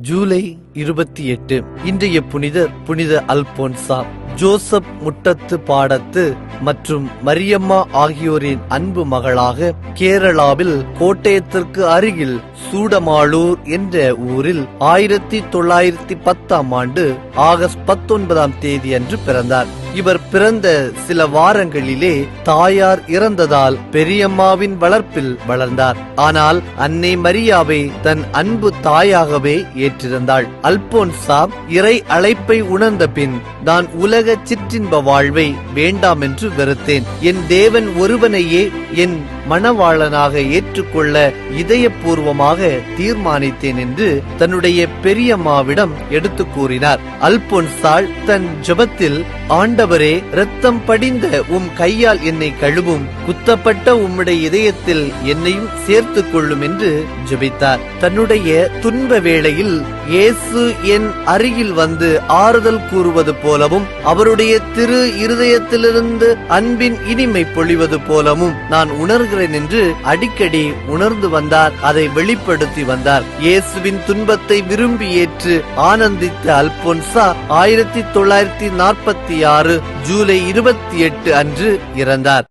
ஜூலை இருபத்தி எட்டு. இன்றைய புனிதர் புனித அல்போன்சா ஜோசப் முட்டத்து பாடத்து மற்றும் மரியம்மா ஆகியோரின் அன்பு மகளாக கேரளாவில் கோட்டயத்திற்கு அருகில் சூடமாளூர் என்ற ஊரில் ஆயிரத்தி தொள்ளாயிரத்தி பத்தாம் ஆண்டு ஆகஸ்ட் பத்தொன்பதாம் தேதி அன்று பிறந்தார். இவர் பிறந்த சில வாரங்களிலே தாயார் இறந்ததால் பெரியம்மாவின் வளர்ப்பில் வளர்ந்தார். ஆனால் அன்னை மரியாவை தன் அன்பு தாயாகவே ஏற்றிருந்தாள். அல்போன்சா இறை அழைப்பை உணர்ந்த பின் தான் உலக சிற்றின்ப வாழ்வை வேண்டாம் என்று வெறுத்தேன் என் தேவன் ஒருவனையே என் மணவாளனாக ஏற்றுக்கொள்ள இதயபூர்வமாக தீர்மானித்தேன் என்று தன்னுடைய பெரியம்மாவிடம் எடுத்து கூறினார். அல்பொன்சாள் தன் ஜெபத்தில் ஆண்டவரே ரத்தம் படிந்த உம் கையால் என்னை கழுவும் குத்தப்பட்ட உம்முடைய இதயத்தில் என்னையும் சேர்த்து கொள்ளும் என்று ஜெபித்தார். தன்னுடைய துன்ப வேளையில் இயேசு என் அருகில் வந்து ஆறுதல் கூறுவது போலவும் அவருடைய திரு இருதயத்திலிருந்து அன்பின் இனிமை பொழிவது போலவும் நான் இருக்கிறேன் என்று அடிக்கடி உணர்ந்து வந்தார் அதை வெளிப்படுத்தி வந்தார். இயேசுவின் துன்பத்தை விரும்பி ஏற்று ஆனந்தித்த அல்பொன்சா ஆயிரத்தி தொள்ளாயிரத்தி நாற்பத்தி ஆறு ஜூலை இருபத்தி எட்டு அன்று இறந்தார்.